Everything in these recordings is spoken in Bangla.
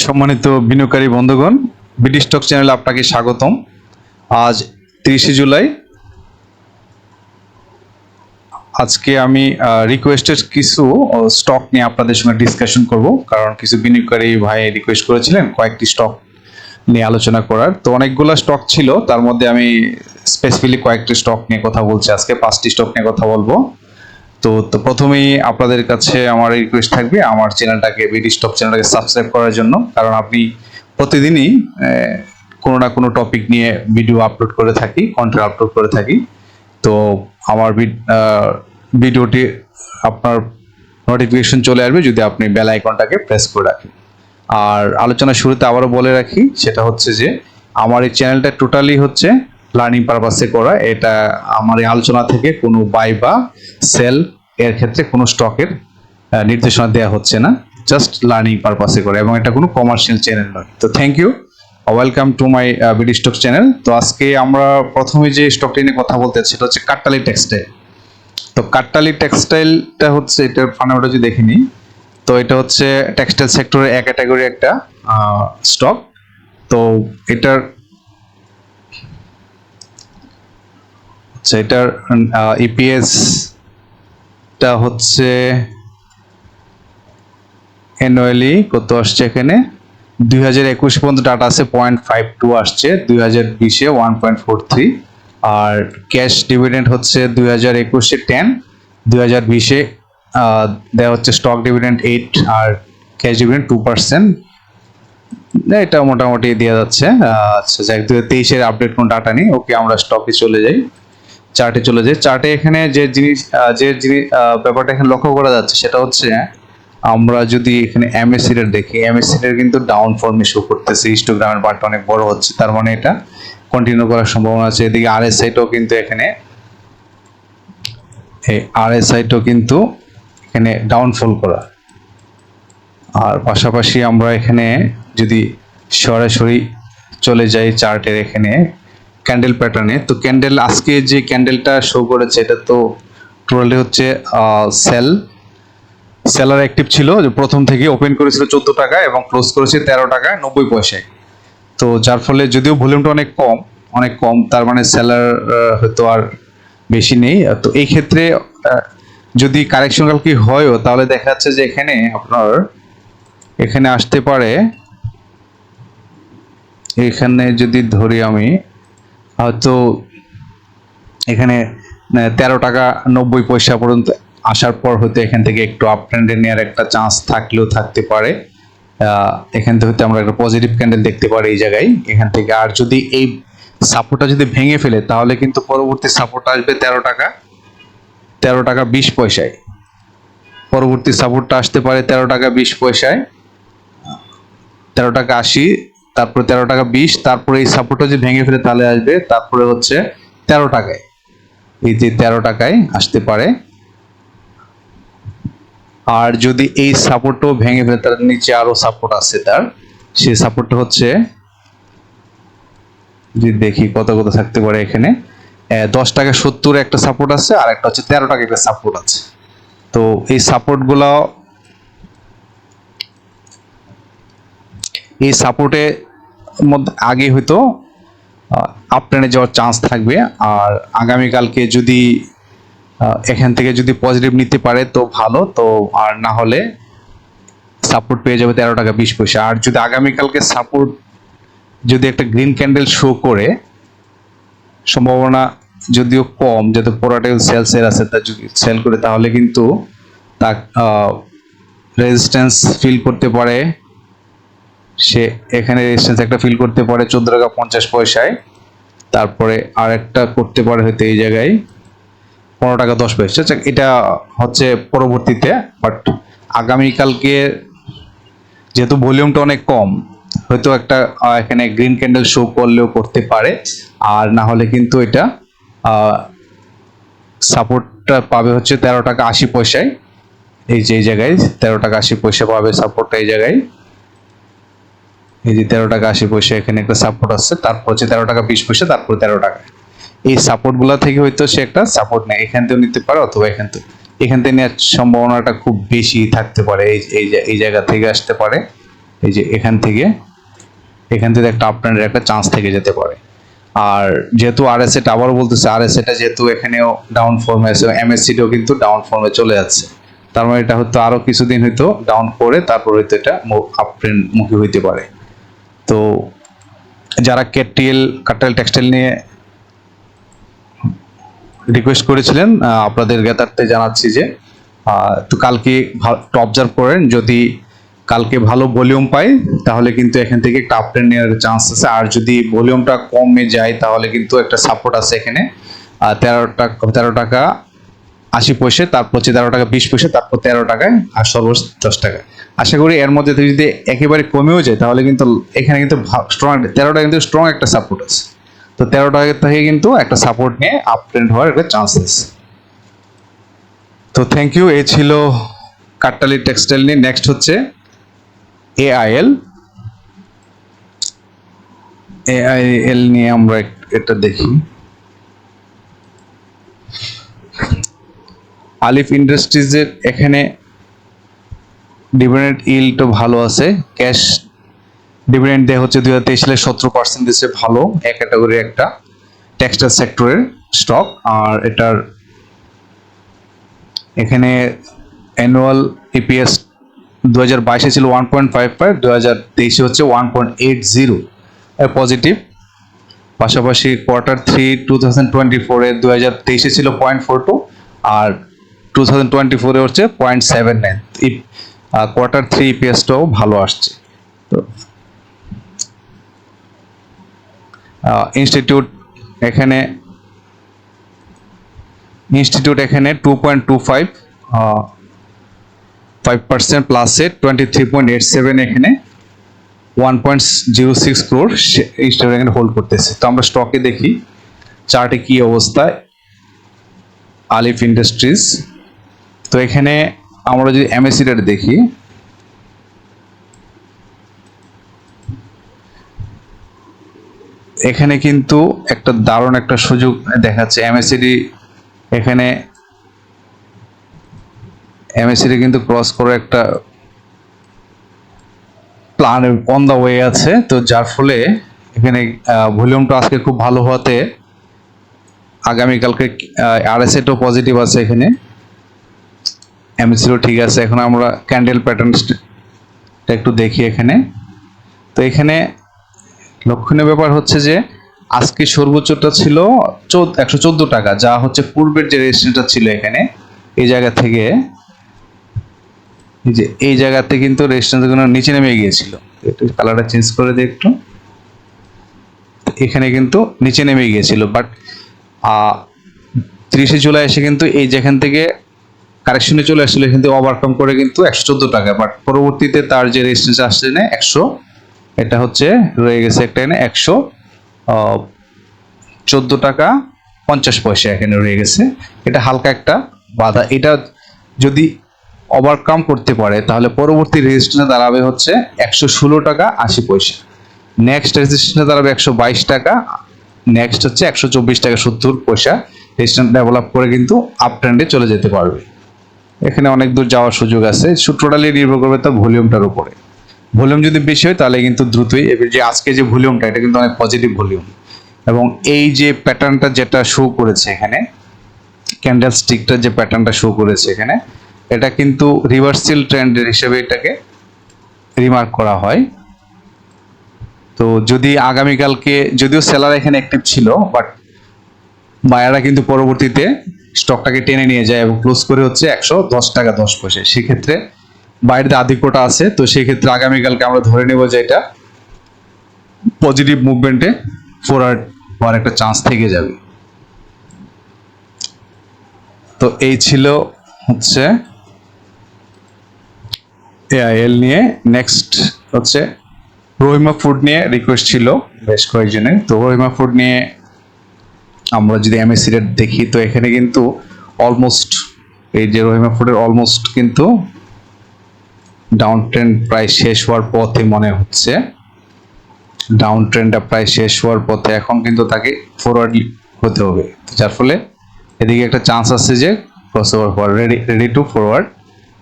সম্মানিত বিনিয়োগকারী বন্ধুগণ বিডি স্টক চ্যানেলে আপনাকে স্বাগতম। আজ তিরিশে জুলাই। আজকে আমি রিকোয়েস্টেড কিছু স্টক নিয়ে আপনাদের সঙ্গে ডিসকাশন করব। কারণ কিছু বিনিয়োগকারী ভাই রিকোয়েস্ট করেছিলেন কয়েকটি স্টক নিয়ে আলোচনা করার। তো অনেকগুলো স্টক ছিল, তার মধ্যে আমি স্পেসিফিকলি কয়েকটি স্টক নিয়ে কথা বলছি। আজকে পাঁচটি স্টক নিয়ে কথা বলব। তো তো প্রথমেই আপনাদের কাছে আমার রিকোয়েস্ট থাকবে আমার চ্যানেলটাকে বিডি স্টক চ্যানেলটাকে সাবস্ক্রাইব করার জন্য। কারণ আপনি প্রতিদিনই কোনো না কোনো টপিক নিয়ে ভিডিও আপলোড করে থাকি কন্টেন্ট আপলোড করে থাকি। তো আমার ভিড- ভিডিওটি আপনার নোটিফিকেশন চলে আসবে যদি আপনি বেল আইকনটাকে প্রেস করে রাখেন। আর আলোচনা শুরুতে আবারও বলে রাখি, সেটা হচ্ছে যে, আমার এই চ্যানেলটা টোটালি হচ্ছে লার্নিং পারপাসে করা, এটা আমার এই আলোচনা থেকে কোনো বাই বা সেল এর ক্ষেত্রে কোনো স্টকের নির্দেশনা দেওয়া হচ্ছে না জাস্ট লার্নিং পারপাসে করে এবং এটা কোনো কমার্শিয়াল চ্যানেল নয়। তো thank you welcome to my BD stock channel তো আজকে আমরা প্রথমে যে স্টকটি নিয়ে কথা বলতে সেটা হচ্ছে কাট্টালি টেক্সটাইল তো কাট্টালি টেক্সটাইলটা হচ্ছে, এটার ফান্ডামেন্টাল যদি দেখিনি তো এটা হচ্ছে টেক্সটাইল সেক্টরের এক ক্যাটাগরি একটা স্টক তো এটার আচ্ছা এটার ইপিএস টা হচ্ছে অ্যানুয়ালি কত আসছে এখানে? দুই হাজার একুশ পর্যন্ত ডাটা আছে পয়েন্ট ফাইভ টু আসছে, দুই হাজার বিশে ওয়ান পয়েন্ট ফোর থ্রি আর ক্যাশ ডিভিডেন্ড হচ্ছে দুই হাজার একুশে টেন দুই হাজার বিশে দেওয়া হচ্ছে স্টক ডিভিডেন্ড এইট আর ক্যাশ ডিভিডেন্ড টু পার্সেন্ট এটা মোটামুটি দেওয়া যাচ্ছে আচ্ছা যাক দু তেইশের আপডেট কোনো ডাটা নেই, ওকে, আমরা স্টকে চলে যাই। চার্টে চলে যাই। চার্টে এখানে যে জিনিস যে জিনিস ব্যাপারটা এখানে লক্ষ্য করা যাচ্ছে সেটা হচ্ছে, আমরা যদি এখানে এমএসসি এর দেখি এমএসসি এর কিন্তু ডাউন ফর্মে শো করতেছে। হিস্টোগ্রামের বারটা অনেক বড় হচ্ছে, তার মানে এটা কন্টিনিউ করার সম্ভাবনা আছে। এদিকে আরএসআইটাও কিন্তু এখানে, এই আরএসআইটাও কিন্তু এখানে ডাউনফল করা। আর পাশাপাশি আমরা এখানে যদি সরাসরি চলে যাই চার্টের এখানে ক্যান্ডেল প্যাটার্নে তো ক্যান্ডেল আজকে যে ক্যান্ডেলটা শো করেছে, এটা তো টোটালি হচ্ছে সেল সেলার অ্যাক্টিভ ছিল, যে প্রথম থেকে ওপেন করেছিল চোদ্দ টাকা এবং ক্লোজ করেছে তেরো টাকা নব্বই পয়সায়। তো যার ফলে যদিও ভলিউমটা অনেক কম অনেক কম, তার মানে সেলার হয়তো আর বেশি নেই। তো এই ক্ষেত্রে যদি কারেকশন কালকে হয়ও, তাহলে দেখা যাচ্ছে যে এখানে আপনার, এখানে আসতে পারে। এখানে যদি ধরি আমি হয়তো এখানে তেরো টাকা নব্বই পয়সা পর্যন্ত আসার পর হয়তো এখান থেকে একটু আপ ট্রেন্ডে নেওয়ার একটা চান্স থাকলেও থাকতে পারে। এখান থেকে হয়তো আমরা একটা পজিটিভ ক্যান্ডেল দেখতে পারি এই জায়গায়। এখান থেকে আর যদি এই সাপোর্টটা যদি ভেঙে ফেলে, তাহলে কিন্তু পরবর্তী সাপোর্ট আসবে তেরো টাকা। তেরো টাকা বিশ পয়সায়। পরবর্তী সাপোর্টটা আসতে পারে তেরো টাকা বিশ পয়সায়। তেরো টাকা আশি তারপরে তেরো টাকা বিশ, তারপরে এই সাপোর্টটা যদি ভেঙে ফেলে তাহলে আসবে, তারপরে হচ্ছে তেরো টাকায়। এই যে তেরো টাকায় আসতে পারে। আর যদি এই সাপোর্টও ভেঙে ফেলে, তার নিচে আরও সাপোর্ট আছে তার। সেই সাপোর্টটা হচ্ছে, যদি দেখি কত কত থাকতে পারে এখানে দশ টাকা সত্তর একটা সাপোর্ট আছে, আর একটা হচ্ছে তেরো টাকা একটা সাপোর্ট আছে। তো এই সাপোর্ট এই সাপোর্টে মধ্যে, আগে হয়তো আপ ট্রেনে যাওয়ার চান্স থাকবে। আর আগামীকালকে যদি এখান থেকে যদি পজিটিভ নিতে পারে তো ভালো। তো আর না হলে সাপোর্ট পেয়ে যাবে তেরো টাকা বিশ পয়সা। আর যদি আগামীকালকে সাপোর্ট যদি একটা গ্রিন ক্যান্ডেল শো করে, সম্ভাবনা যদিও কম যাতে পোরাটেল সেলসের আছে, তা যদি সেল করে, তাহলে কিন্তু তা রেজিস্ট্যান্স ফিল করতে পারে। সে এখানে রেজিস্ট্যান্স একটা ফিল করতে পারে চোদ্দ টাকা পঞ্চাশ পয়সায়। তারপরে আর একটা করতে পারে হয়তো এই জায়গায় পনেরো টাকা দশ পয়সা। আচ্ছা, এটা হচ্ছে পরবর্তীতে বাট আগামীকালকে যেহেতু ভলিউমটা অনেক কম হয়তো একটা এখানে গ্রিন ক্যান্ডেল শো করলেও করতে পারে। আর না হলে কিন্তু এটা সাপোর্টটা পাবে হচ্ছে তেরো টাকা আশি পয়সায়। এই যে জায়গায় তেরো টাকা আশি পয়সা পাবে সাপোর্টটা এই জায়গায়। এই যে তেরো টাকা আশি পয়সা এখানে একটা সাপোর্ট আছে, তারপর হচ্ছে তেরো টাকা বিশ পয়সা, তারপর তেরো টাকা। এই সাপোর্টগুলা থেকে হয়তো সে একটা সাপোর্ট নেয়, এখান থেকেও নিতে পারে অথবা এখান থেকে এখান থেকে নেওয়ার সম্ভাবনাটা খুব বেশি থাকতে পারে, এই এই জায়গা থেকে আসতে পারে। এই যে এখান থেকে এখান থেকে একটা আপ ট্রেন্ডের একটা চান্স থেকে যেতে পারে। আর যেহেতু আর এস এটা আবারও বলতেছে আর এস এটা যেহেতু এখানেও ডাউন ফর্মে আছে এমএসসিটাও কিন্তু ডাউন ফর্মে চলে যাচ্ছে। তার মানে এটা হয়তো আরও কিছুদিন হয়তো ডাউন করে, তারপর হয়তো এটা আপ ট্রেন্ড মুখী হইতে পারে। তো যারা কেটিএল কাটাল টেক্সটাইল নিয়ে রিকোয়েস্ট করেছিলেন আপনাদের জ্ঞাতার্থে জানাচ্ছি যে তো কালকে একটু অবজার্ভ করেন। যদি কালকে ভালো ভলিউম পাই, তাহলে কিন্তু এখান থেকে একটা আপ নেওয়ার চান্স আছে। আর যদি ভলিউমটা কমে যায়, তাহলে কিন্তু একটা সাপোর্ট আছে এখানে। তেরো টাকা তেরো টাকা আশি পয়সা তারপর হচ্ছে তেরো টাকা, বিশ পয়সা তারপর তেরো টাকায় আর সর্বোচ্চ দশ টাকা। আশা করি এর মধ্যে যদি একেবারে কমেও যায়, তাহলে কিন্তু এখানে কিন্তু স্ট্রং তেরোটা কিন্তু স্ট্রং একটা সাপোর্ট আছে। তো তেরো টাকা থেকে কিন্তু একটা সাপোর্ট নিয়ে আপ ট্রেন্ড হওয়ার একটা চান্স আছে তো থ্যাংক ইউ এ ছিল কাট্টালি টেক্সটাইল নিয়ে। নেক্সট হচ্ছে এআইএল এআইএল নিয়ে আমরা এটা দেখি। আলিফ ইন্ডাস্ট্রিজের এখানে ডিভিডেন্ড ইলটা ভালো আছে। ক্যাশ ডিভিডেন্ড দেওয়া হচ্ছে দুই হাজার তেইশ সালে সতেরো পার্সেন্ট দিচ্ছে ভালো, এক ক্যাটাগরি একটা টেক্সটাইল সেক্টরের স্টক আর এটার এখানে অ্যানুয়াল ইপিএস দু হাজার বাইশে ছিল ওয়ান পয়েন্ট ফাইভ ফাইভ দু হাজার তেইশে হচ্ছে one point eight zero positive পাশাপাশি quarter three two thousand twenty ফোরে দু হাজার তেইশে ছিল পয়েন্ট ফোর টু আর টু থাউজেন্ড টোয়েন্টি ফোরে হচ্ছে point seven nine quarter three ইপিএসটাও ভালো আসছে। তো ইনস্টিটিউট এখানে ইনস্টিটিউট এখানে two point two five five percent প্লাসে twenty three point eight seven এখানে one point zero six crore institute এখানে হোল্ড করতেছে। তো আমরা স্টকে দেখি চার্টে কি অবস্থায় আলিফ ইন্ডাস্ট্রিজ তো এখানে আমরা যদি এমএসিটার দেখি। এখানে কিন্তু একটা দারুণ একটা সুযোগ দেখাচ্ছে এমএসিডি এখানে এমএসিডি কিন্তু ক্রস করে একটা প্ল্যান অন দ্য ওয়ে আছে। তো যার ফলে এখানে ভলিউমটা আজকে খুব ভালো হওয়াতে আগামীকালকে আর এস এটাও পজিটিভ আছে এখানে। এমএসিও ঠিক আছে, এখন আমরা ক্যান্ডেল প্যাটার্নটা একটু দেখি এখানে। তো এখানে লক্ষণীয় ব্যাপার হচ্ছে যে, আজকে সর্বোচ্চটা ছিল একশো চোদ্দ টাকা, যা হচ্ছে পূর্বের যে রেজিস্ট্রেশনটা ছিল এখানে, এই জায়গা থেকে যে এই জায়গাতে কিন্তু রেজিস্ট্রেশনগুলো নিচে নেমে গিয়েছিল। একটু কালারটা চেঞ্জ করে দিই একটু। এখানে কিন্তু নিচে নেমে গিয়েছিল বাট তিরিশে জুলাই এসে কিন্তু এই যেখান থেকে কারেকশনে চলে আসছিল থেকে ওভারকাম করে কিন্তু একশো চোদ্দ টাকা বাট পরবর্তীতে তার যে রেজিস্ট্রেন্স আসছে না একশো, এটা হচ্ছে রয়ে গেছে একটা এখানে একশো চোদ্দ টাকা পঞ্চাশ পয়সা এখানে রয়ে গেছে। এটা হালকা একটা বাধা। এটা যদি ওভারকাম করতে পারে, তাহলে পরবর্তী রেজিস্ট্রেশনে দাঁড়াবে হচ্ছে একশো ষোলো টাকা আশি পয়সা। নেক্সট রেজিস্ট্রেশনে দাঁড়াবে একশো বাইশ টাকা নেক্সট হচ্ছে একশো চব্বিশ টাকা সত্তর পয়সা। রেজিস্ট্রেশন ডেভেলপ করে কিন্তু আপ ট্রেন্ডে চলে যেতে পারবে। এখানে অনেক দূর যাওয়ার সুযোগ আছে। টোটালি নির্ভর করবে তার ভলিউমটার উপরে। ভলিউম যদি বেশি হয়, তাহলে কিন্তু দ্রুতই এবার যে আজকে যে ভলিউমটা, এটা কিন্তু অনেক পজিটিভ ভলিউম। এবং এই যে প্যাটার্নটা যেটা শো করেছে এখানে ক্যান্ডেল স্টিকটার যে প্যাটার্নটা শো করেছে এখানে, এটা কিন্তু রিভার্সাল ট্রেন্ডের হিসেবে এটাকে রিমার্ক করা হয়। তো যদি আগামীকালকে, যদিও সেলার এখানে অ্যাক্টিভ ছিল বাট বায়াররা কিন্তু পরবর্তীতে স্টকটাকে টেনে নিয়ে যায় এবং ক্লোজ করে হচ্ছে একশো দশ টাকা দশ পয়সা। সেক্ষেত্রে বাইরেতে আধিক্যটা আছে, তো সেই ক্ষেত্রে আগামীকালকে আমরা ধরে নেব যে এটা পজিটিভ মুভমেন্টে ফরওয়ার্ড হওয়ার একটা চান্স থেকে যাবে। তো এই ছিল হচ্ছে এআইএল নিয়ে নেক্সট হচ্ছে রহিমা ফুড নিয়ে রিকোয়েস্ট ছিল বেশ কয়েকজনের। তো রহিমা ফুড নিয়ে আমরা যদি এমএসসি রেট দেখি, তো এখানে কিন্তু অলমোস্ট এই যে রহিমা ফুডের অলমোস্ট কিন্তু ডাউন ট্রেন্ড প্রায় শেষ হওয়ার পথে মনে হচ্ছে। ডাউন ট্রেন্ডটা প্রায় শেষ হওয়ার পথে এখন কিন্তু তাকে ফরওয়ার্ড হতে হবে। যার ফলে এদিকে একটা চান্স আছে যে ক্রস ওভার হওয়ার রেডি রেডি টু ফরওয়ার্ড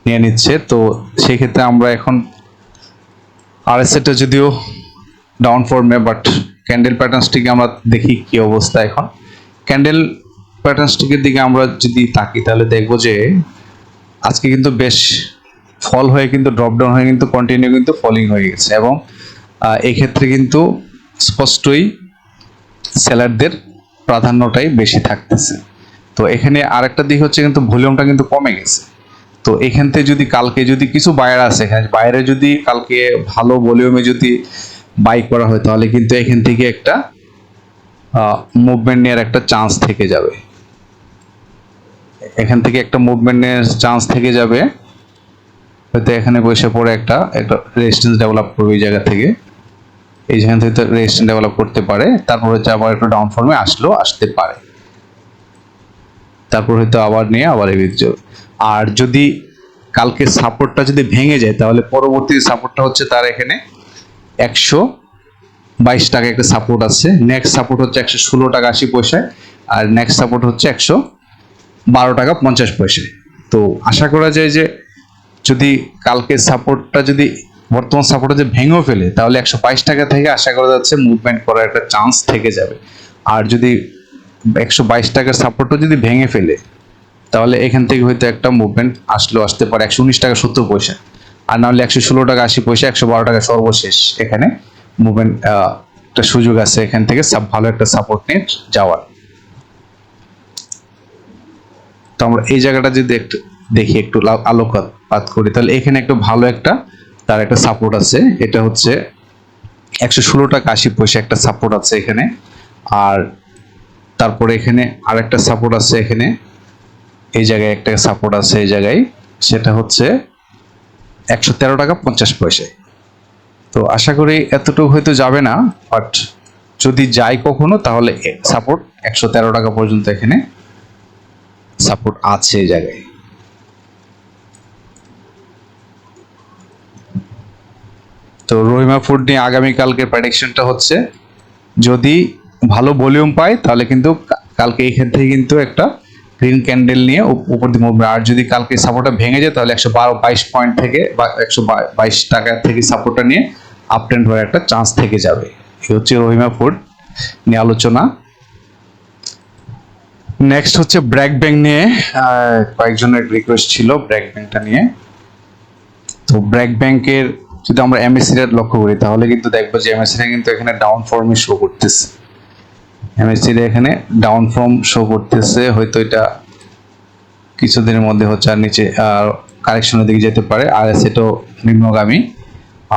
নিয়ে নিচ্ছে। তো সেই ক্ষেত্রে আমরা এখন আর সেটা যদিও ডাউন ফর্মে বাট ক্যান্ডেল প্যাটার্নসটিকে আমরা দেখি কি অবস্থা এখন। ক্যান্ডেল প্যাটার্নসটিকের দিকে আমরা যদি তাকি, তাহলে দেখব যে আজকে কিন্তু বেশ ফল হয়ে কিন্তু ড্রপ ডাউন হয়ে কিন্তু কন্টিনিউ কিন্তু ফলিং হয়ে গেছে এবং এক্ষেত্রে কিন্তু স্পষ্টই সেলারদের প্রাধান্যটাই বেশি থাকতেছে। তো এখানে আরেকটা দিক হচ্ছে কিন্তু ভলিউমটা কিন্তু কমে গেছে। তো এখান থেকে যদি কালকে যদি কিছু বায়ার আছে এখানে বাইরে যদি কালকে ভালো ভলিউমে যদি বাই করা হয়, তাহলে কিন্তু এখান থেকে একটা মুভমেন্ট নেওয়ার একটা চান্স থেকে যাবে। এখান থেকে একটা মুভমেন্ট নেওয়ার চান্স থেকে যাবে। হয়তো এখানে বসে পড়ে একটা একটা রেজিস্ট্যান্স ডেভেলপ করবে এই জায়গা থেকে। এই জায়গা থেকে রেজিস্ট্যান্স ডেভেলপ করতে পারে। তারপর হচ্ছে আবার একটু ডাউন ফর্মে আসলো, আসতে পারে। তারপর হয়তো আবার নিয়ে আবার এগিয়ে যাবে। আর যদি কালকে সাপোর্টটা যদি ভেঙে যায়, তাহলে পরবর্তী সাপোর্টটা হচ্ছে তার এখানে একশো বাইশ টাকা একটা সাপোর্ট আছে। নেক্সট সাপোর্ট হচ্ছে একশো ষোলো টাকা আশি পয়সায় আর নেক্সট সাপোর্ট হচ্ছে একশো বারো টাকা পঞ্চাশ পয়সায় তো আশা করা যায় যে যদি কালকে সাপোর্টটা যদি বর্তমান সাপোর্টটা যে ভেঙেও ফেলে, তাহলে একশো বাইশ টাকা থেকে আশা করা যাচ্ছে মুভমেন্ট করার একটা চান্স থেকে যাবে। আর যদি একশো বাইশ টাকার সাপোর্টও যদি ভেঙে ফেলে, তাহলে এখান থেকে হয়তো একটা মুভমেন্ট আসলেও আসতে পারে একশো উনিশ টাকা সত্তর পয়সা। আর নাহলে একশো ষোলো টাকা আশি পয়সা, একশো বারো টাকা সর্বশেষ এখানে মুভমেন্ট একটা সুযোগ আছে এখান থেকে সাব ভালো একটা সাপোর্ট নিয়ে যাওয়ার। তো আমরা এই জায়গাটা যদি একটু দেখি, একটু আলোকপাত করি, তাহলে এখানে একটা ভালো একটা, তার একটা সাপোর্ট আছে। এটা হচ্ছে একশো ষোলো টাকা আশি পয়সা একটা সাপোর্ট আছে এখানে। আর তারপরে এখানে আরেকটা সাপোর্ট আছে এখানে। এই জায়গায় একটা সাপোর্ট আছে এই জায়গায়। সেটা হচ্ছে একশো তেরো টাকা পঞ্চাশ পয়সায় তো আশা করি এতটুকু হয়তো যাবে না বাট যদি যায় কখনো, তাহলে সাপোর্ট একশো তেরো টাকা পর্যন্ত এখানে সাপোর্ট আছে এই জায়গায়। তো রহিমা ফুড নিয়ে আগামীকালকে প্রেডিকশনটা হচ্ছে, যদি ভালো ভলিউম পায়, তাহলে কিন্তু কালকে এখান থেকে কিন্তু একটা গ্রিন ক্যান্ডেল নিয়ে উপ- উপর দিয়ে মুভবে আর যদি কালকে সাপোর্টটা ভেঙে যায়, তাহলে একশো বারো, বাইশ পয়েন্ট থেকে বা একশো বাইশ টাকা থেকে সাপোর্টটা নিয়ে আপ ট্রেন্ড হওয়ার একটা চান্স থেকে যাবে। এই হচ্ছে রহিমা ফুড নিয়ে আলোচনা। নেক্সট হচ্ছে ব্র্যাক ব্যাংক নিয়ে। কয়েকজনের রিকোয়েস্ট ছিল ব্র্যাক ব্যাংকটা নিয়ে। তো ব্র্যাক ব্যাংকের যদি আমরা এমএসসি রেট লক্ষ্য করি, তাহলে কিন্তু দেখব যে এমএসসি কিন্তু এখানে ডাউন ফর্মে শো করতেছে। এমএসসি এখানে ডাউন ফর্ম শো করতেছে, হয়তো এটা কিছুদিনের মধ্যে হচ্ছে আর নিচে, আর কারেকশনের দিকে যেতে পারে, আর সেটাও নিম্নগামী।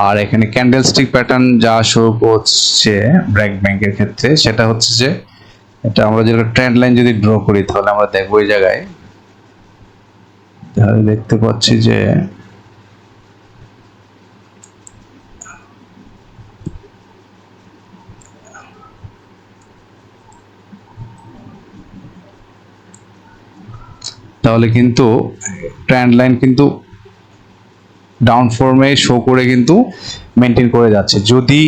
আর এখানে ক্যান্ডেল স্টিক প্যাটার্ন যা শো করছে ব্র্যাক ব্যাংকের ক্ষেত্রে, সেটা হচ্ছে যে এটা আমরা যেটা ট্রেন্ড লাইন যদি ড্র করি, তাহলে আমরা দেখব এই জায়গায়। তাহলে দেখতে পাচ্ছি যে তাহলে কিন্তু ট্রেন্ড লাইন কিন্তু ডাউন ফর্মে শো করে কিন্তু মেনটেন করে যাচ্ছে। যদি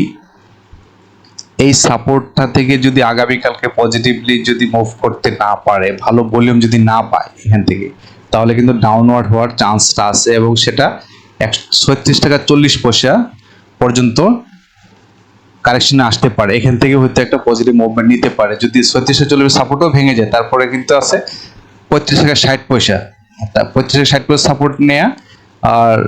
এই সাপোর্টটা থেকে যদি আগামীকালকে পজিটিভলি যদি মুভ করতে না পারে, ভালো ভলিউম যদি না পায় এখান থেকে, তাহলে কিন্তু ডাউনওয়ার্ড হওয়ার চান্সটা আছে এবং সেটা একশো ছত্রিশ টাকা চল্লিশ পয়সা পর্যন্ত কারেকশনে আসতে পারে। এখান থেকে হয়তো একটা পজিটিভ মুভমেন্ট নিতে পারে। যদি ছত্রিশ চল্লিশ সাপোর্টও ভেঙে যায়, তারপরে কিন্তু আছে পঁয়ত্রিশ টাকা ষাট পয়সা। পঁয়ত্রিশ টাকা ষাট পয়সা সাপোর্ট নেয়া, আর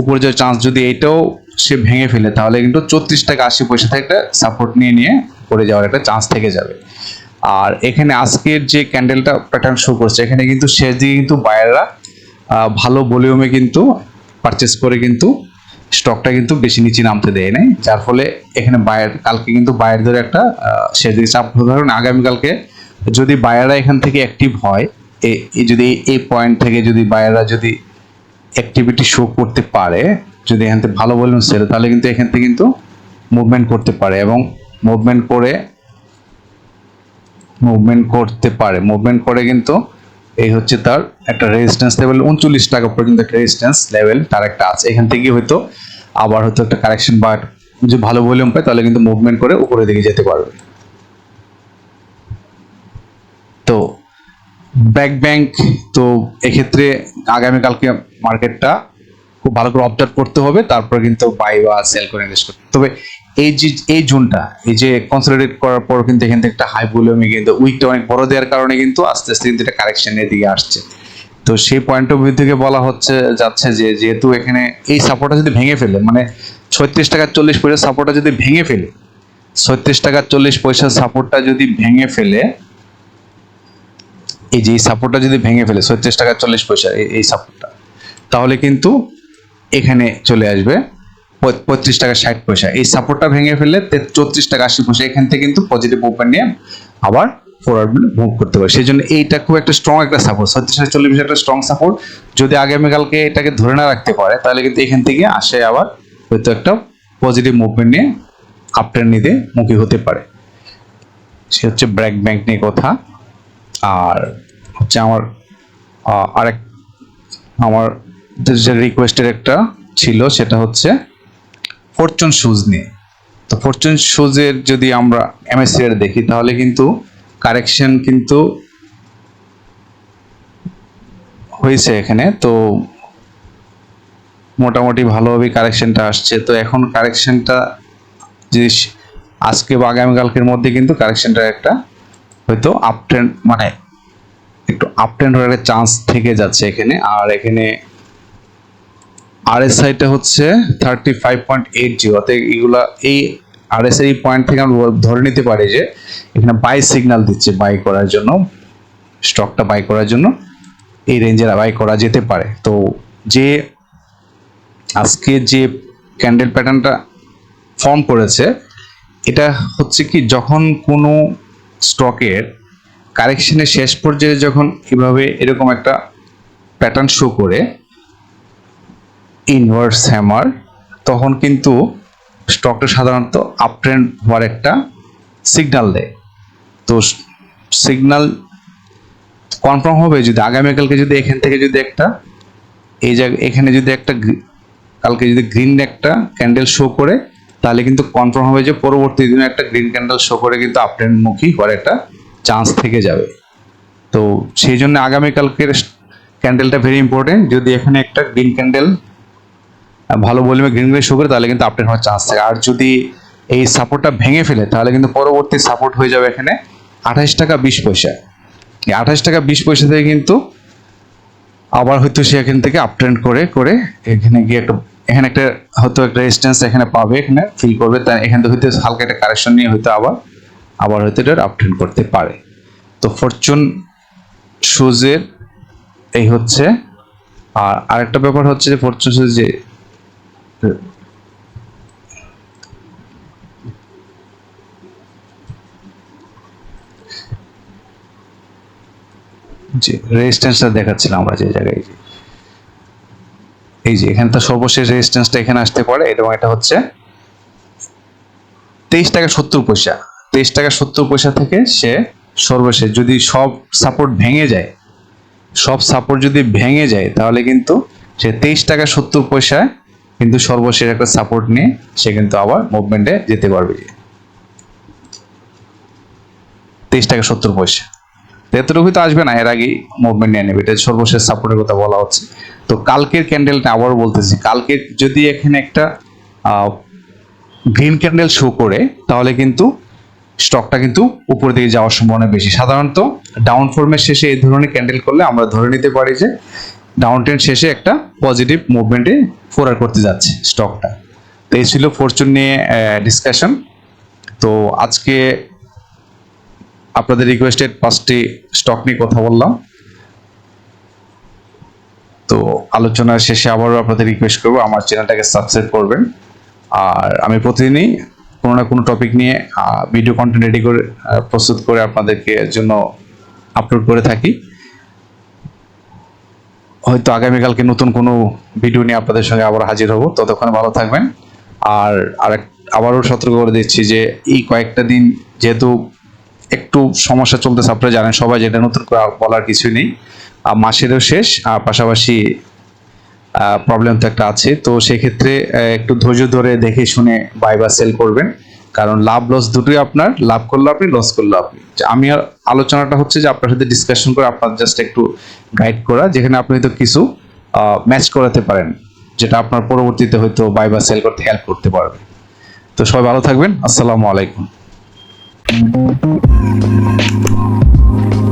উপরে যে চান্স যদি এইটাও সে ভেঙে ফেলে, তাহলে কিন্তু চৌত্রিশ টাকা আশি পয়সা থেকে একটা সাপোর্ট নিয়ে নিয়ে পড়ে যাওয়ার একটা চান্স থেকে যাবে। আর এখানে আজকের যে ক্যান্ডেলটা প্যাটার্ন শো করছে, এখানে কিন্তু শেষ দিকে কিন্তু বায়াররা ভালো ভলিউমে কিন্তু পারচেস করে কিন্তু স্টকটা কিন্তু বেশি নিচে নামতে দেয় নাই। যার ফলে এখানে বায়ার কালকে কিন্তু বায়ারদের একটা শেষ দিকে চাপ। ধরুন আগামীকালকে যদি বায়াররা এখান থেকে অ্যাক্টিভ হয় যদি এই- পয়েন্ট থেকে যদি বায়াররা যদি অ্যাক্টিভিটি শো করতে পারে, যদি এখান থেকে ভালো ভলিউম সেল তাহলে কিন্তু এখান থেকে কিন্তু মুভমেন্ট করতে পারে এবং মুভমেন্ট করে মুভমেন্ট করতে পারে। মুভমেন্ট করে কিন্তু এই হচ্ছে তার একটা রেজিস্ট্যান্স লেভেল উনচল্লিশ টাকা পর্যন্ত একটা রেজিস্ট্যান্স লেভেল তার একটা আছে। এখান থেকে হয়তো আবার হয়তো একটা কারেকশন বা যদি ভালো ভলিউম পায়, তাহলে কিন্তু মুভমেন্ট করে উপরের দিকে যেতে পারবে। তো ব্যাক ব্যাংক তো এক্ষেত্রে আগামীকালকে মার্কেটটা খুব ভালো করে অবজার্ভ করতে হবে, তারপর কিন্তু বাই বা সেল করে ইনভেস্ট করতে তবে এই যে, এই জোনটা, এই যে কনসলিডেট করার পর কিন্তু এখান থেকে একটা হাই ভলিউমে কিন্তু উইকটা অনেক বড় দেওয়ার কারণে কিন্তু আস্তে আস্তে কিন্তু এটা কারেকশনের দিকে আসছে। তো সেই পয়েন্ট অফ ভিউ থেকে বলা হচ্ছে, যাচ্ছে যে যেহেতু এখানে এই সাপোর্টটা যদি ভেঙে ফেলে মানে ছত্রিশ টাকা চল্লিশ পয়সা সাপোর্টটা যদি ভেঙে ফেলে ছত্রিশ টাকা চল্লিশ পয়সা সাপোর্টটা যদি ভেঙে ফেলে এই যে এই সাপোর্টটা যদি ভেঙে ফেলে, ছত্রিশ টাকা চল্লিশ পয়সা, এই- সাপোর্টটা তাহলে কিন্তু এখানে চলে আসবে পঁয়- পঁয়ত্রিশ টাকা ষাট পয়সা। এই সাপোর্টটা ভেঙে ফেললে চৌত্রিশ টাকা আশি পয়সা, এখান থেকে কিন্তু পজিটিভ মুভমেন্ট নিয়ে আবার ফরওয়ার্ড মুভ করতে পারে সেই জন্য এইটা খুব একটা স্ট্রং একটা সাপোর্ট ছত্রিশ টাকা চল্লিশ একটা স্ট্রং সাপোর্ট যদি আগামীকালকে এটাকে ধরে না রাখতে পারে, তাহলে কিন্তু এখান থেকে আসে আবার হয়তো একটা পজিটিভ মুভমেন্ট নিয়ে আপট্রেন নিতে মুখী হতে পারে। সে হচ্ছে ব্র্যাক ব্যাংক নিয়ে কথা। আর হচ্ছে আমার আরেক, আমার যে রিকোয়েস্টের একটা ছিল, সেটা হচ্ছে ফরচুন শুজ নিয়ে। তো ফরচুন শুজের যদি আমরা এমএসসি এর দেখি, তাহলে কিন্তু কারেকশন কিন্তু হয়েছে এখানে। তো মোটামুটি ভালোভাবেই কারেকশনটা আসছে। তো এখন কারেকশনটা যদি আজকে বা আগামীকালকের মধ্যে কিন্তু কারেকশনটা একটা হয়তো আপ ট্রেন্ড মানে একটু আপ ট্রেন্ড হওয়ার একটা চান্স থেকে যাচ্ছে এখানে। আর এখানে আরএসআইটা হচ্ছে thirty five point eight zero অর্থাৎ এগুলা, এই আরএসআই পয়েন্ট থেকে আমরা ধরে নিতে পারি যে এখানে বাই সিগন্যাল দিচ্ছে বাই করার জন্য স্টকটা বাই করার জন্য, এই রেঞ্জের বাই করা যেতে পারে। তো যে আজকে যে ক্যান্ডেল প্যাটার্নটা ফর্ম করেছে, এটা হচ্ছে কি, যখন কোনো স্টকের কারেকশনের শেষ পর্যায়ে যখন এভাবে এরকম একটা প্যাটার্ন শো করে ইনভার্স হ্যামার তখন কিন্তু স্টকটা সাধারণত আপ ট্রেন্ড হওয়ার একটা সিগনাল দেয়। তো সিগনাল কনফার্ম হবে যদি আগামীকালকে যদি এখান থেকে যদি একটা, এই জায়গা, এখানে যদি একটা কালকে যদি গ্রিন একটা ক্যান্ডেল শো করে তাহলে কিন্তু কনফার্ম হবে যে পরবর্তী দিনে একটা গ্রিন ক্যান্ডেল শো করে কিন্তু আপ মুখী হওয়ার একটা চান্স থেকে যাবে। তো সেই জন্য আগামীকালকের ক্যান্ডেলটা ভেরি ইম্পর্টেন্ট যদি এখানে একটা গ্রিন ক্যান্ডেল ভালো ভলিউমে গ্রিন গ্রিন শো করে, তাহলে কিন্তু আপডেট হওয়ার চান্স থাকে। আর যদি এই সাপোর্টটা ভেঙে ফেলে, তাহলে কিন্তু পরবর্তী সাপোর্ট হয়ে যাবে এখানে আঠাশ টাকা বিশ পয়সা। এই আঠাশ টাকা বিশ পয়সা থেকে কিন্তু আবার হয়তো সে এখান থেকে আপট্রেন্ড করে করে এখানে গিয়ে একটা, এখানে একটা হয়তো একটা রেজিস্ট্যান্স এখানে পাবে, এখানে ফিল করবে তাই এখান থেকে হয়তো হালকা একটা কারেকশন নিয়ে হয়তো আবার আবার হয়তো এটা আপট্রেন্ড করতে পারে। তো ফরচুন শুজের এই হচ্ছে, আর আরেকটা ব্যাপার হচ্ছে যে ফরচুন শুজ যে যে রেজিস্ট্যান্সটা দেখাচ্ছিলাম আমরা যে জায়গায়। এই যে, এখানে তো সর্বশেষ রেজিস্ট্যান্সটা এখানে আসতে পারে এবং এটা হচ্ছে তেইশ টাকা সত্তর পয়সা। তেইশ টাকা সত্তর পয়সা থেকে সে সর্বশেষ, যদি সব সাপোর্ট ভেঙে যায়, সব সাপোর্ট যদি ভেঙে যায়, তাহলে কিন্তু সে তেইশ টাকা সত্তর পয়সায় কিন্তু সর্বশেষ একটা সাপোর্ট নিয়ে সে কিন্তু আবার মুভমেন্টে যেতে পারবে। তেইশ টাকা সত্তর পয়সা। তো এতটুকু তো আসবে না, এর আগেই মুভমেন্ট নিয়ে নেবে, এটা সর্বশেষ সাপোর্টের কথা বলা হচ্ছে। তো কালকের ক্যান্ডেলটা আবার বলতেছি কালকে যদি এখানে একটা গ্রিন ক্যান্ডেল শো করে, তাহলে কিন্তু স্টকটা কিন্তু উপর দিকে যাওয়ার সম্ভাবনা বেশি। সাধারণত ডাউন ফর্মের শেষে এই ধরনের ক্যান্ডেল করলে আমরা ধরে নিতে পারি যে ডাউন ট্রেন্ড শেষে একটা পজিটিভ মুভমেন্টে ফোরার করতে যাচ্ছে স্টকটা তো এই ছিল ফরচুন নিয়ে ডিসকাশন তো আজকে আপনাদের রিকোয়েস্টেড পাঁচটি স্টক নিয়ে কথা বললাম। তো আলোচনার শেষে আবারও আপনাদের রিকোয়েস্ট করব, আমার চ্যানেলটাকে সাবস্ক্রাইব করবেন। আর আমি প্রতিদিনই কোনো না কোনো টপিক নিয়ে ভিডিও কন্টেন্ট রেডি করে প্রস্তুত করে আপনাদেরকে জন্য আপলোড করে থাকি। হয়তো আগামীকালকে নতুন কোনো ভিডিও নিয়ে আপনাদের সঙ্গে আবার হাজির হব। ততক্ষণ ভালো থাকবেন। আর আরেক, আবারও সতর্ক করে দিচ্ছি যে এই কয়েকটা দিন যেহেতু একটু সমস্যা চলতেছে, আপনারা জানেন সবাই যেটা নতুন করে বলার কিছুই নেই। মাসেরও শেষ, আর পাশাপাশি প্রবলেম তো একটা আছে। তো সেক্ষেত্রে একটু ধৈর্য ধরে দেখে শুনে বাই বা সেল করবেন। কারণ লাভ লস দুটোই আপনার, লাভ করলে আপনি লস করলে আপনি। আমি আর আলোচনাটা হচ্ছে যে আপনার সাথে ডিসকাশন করে আপনার জাস্ট একটু গাইড করা, যেখানে আপনি হয়তো কিছু ম্যাচ করাতে পারেন। যেটা আপনার পরবর্তীতে হয়তো বাই বা সেল করতে হেল্প করতে পারবে। তো সবাই ভালো থাকবেন। আসসালামু আলাইকুম। Thank you.